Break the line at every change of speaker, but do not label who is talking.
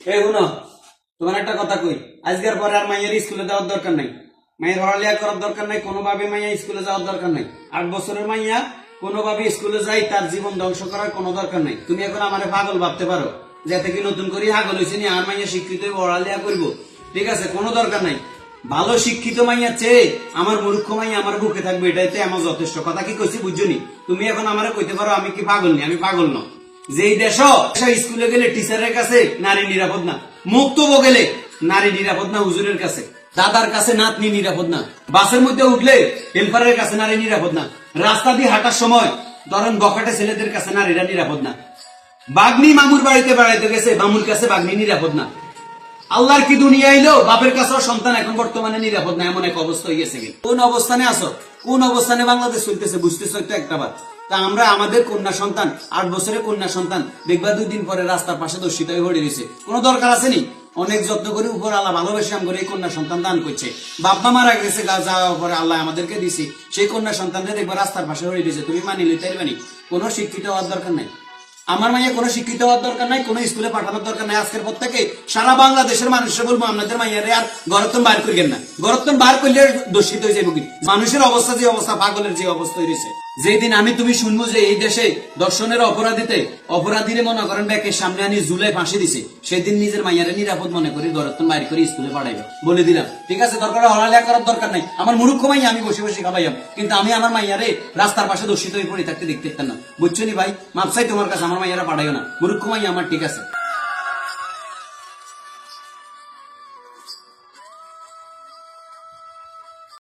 এই শুনো, তোমার একটা কথা কই। আজকের পরে আর মাইয়ের স্কুলে দরকার নাই। মায়ের করার দরকার নাই, কোনোভাবে মাইয়া স্কুলে যাওয়ার দরকার নাই। আট বছরের মাইয়া কোনোভাবে স্কুলে যাই তার জীবন ধ্বংস করার কোনো দরকার নাই। তুমি এখন আমারে পাগল ভাবতে পারো, যাতে কি নতুন করে হয়েছে নি, আর মাইয়া শিক্ষিত পড়ালেখা করব। ঠিক আছে, কোনো দরকার নাই। ভালো শিক্ষিত মাইয়া চেয়ে আমার মূর্খ মাইয়া আমার বুকে থাকবে এটাইতে আমার যথেষ্ট। কথা কি কইছি বুঝছনি তুমি এখন আমারে কইতে পারো, আমি কি পাগল নি? আমি পাগল না যেই দেশ স্কুলে গেলে টিচারের কাছে নারী নিরাপদ না মুক্ত গেলে নারী নিরাপদ না হুজুরের কাছে, দাদার কাছে নাতনি নিরাপদ না, বাসের মধ্যে উঠলে হেল্পারের কাছে নারী নিরাপদ না, রাস্তা দিয়ে হাঁটার সময় ধরেন বখাটে ছেলেদের কাছে নারীরা নিরাপদ না। বাগনি মামুর বাড়িতে বেড়াইতে গেছে, মামুর কাছে বাগনি নিরাপদ না। আল্লাহর কি দুনিয়া এলো বাপের কাছেও সন্তান এখন বর্তমানে নিরাপদ না, এমন এক অবস্থা হয়ে গেছে। কোন অবস্থানে আসো কোন অবস্থানে বাংলাদেশ চলতেছে, বুঝতেছো তো একটা বার তা আমরা আমাদের কন্যা সন্তান, আট বছরের কন্যা সন্তান, দেখবা দুই দিন পরে রাস্তার পাশে দর্শিত হয়ে পড়ে রয়েছে। কোনো দরকার আছে নি? অনেক যত্ন করে, উপর আল্লাহ ভালোবেসে করে এই কন্যা সন্তান দান করছে। বাপ্পা মারা গেছে যাওয়ার পরে আল্লাহ আমাদেরকে দিছে। সেই কন্যা সন্তানকে দেখবা রাস্তার পাশে হয়ে দিয়েছে তুমি মানি লইতে পারবে কোনো শিক্ষিত হওয়ার দরকার নাই। আমার মাইয়া কোনো শিক্ষিত হওয়ার দরকার নাই, কোনো স্কুলে পাঠানোর দরকার নাই। আজকের পর থেকে সারা বাংলাদেশের মানুষের বলব, আপনাদের মাইয়ারে আর গরতন বার করিয়েন না। গরতন বার করলে দোষিত হয়ে যাব মানুষের অবস্থা যে অবস্থা, পাগলের যে অবস্থা হয়েছে যেদিন আমি তুমি শুনব যে এই দেশে দর্শনের অপরাধীতে, অপরাধীরে মনে করেন ব্যাকের সামনে আনি জুলাই ফাঁসি দিছে, সেদিন নিজের মাইয়ারে নিরাপদ মনে করি গরতন বাইর করে স্কুলে পাঠাইবে। বলে দিলাম, ঠিক আছে, দরকার হলালিয়া করার দরকার নাই। আমার মূর্খ মাইয়া আমি বসে বসে খাবাইয়াম কিন্তু আমি আমার মাইয়ারে রাস্তার পাশে দর্শিত হয়ে পড়ে থাকতে দেখতে না। বুঝছ নি ভাই? মাপসাই তোমার কাছে, আমার মাইয়ারা পাঠাইও না। মূর্খ মাইয়া আমার ঠিক আছে।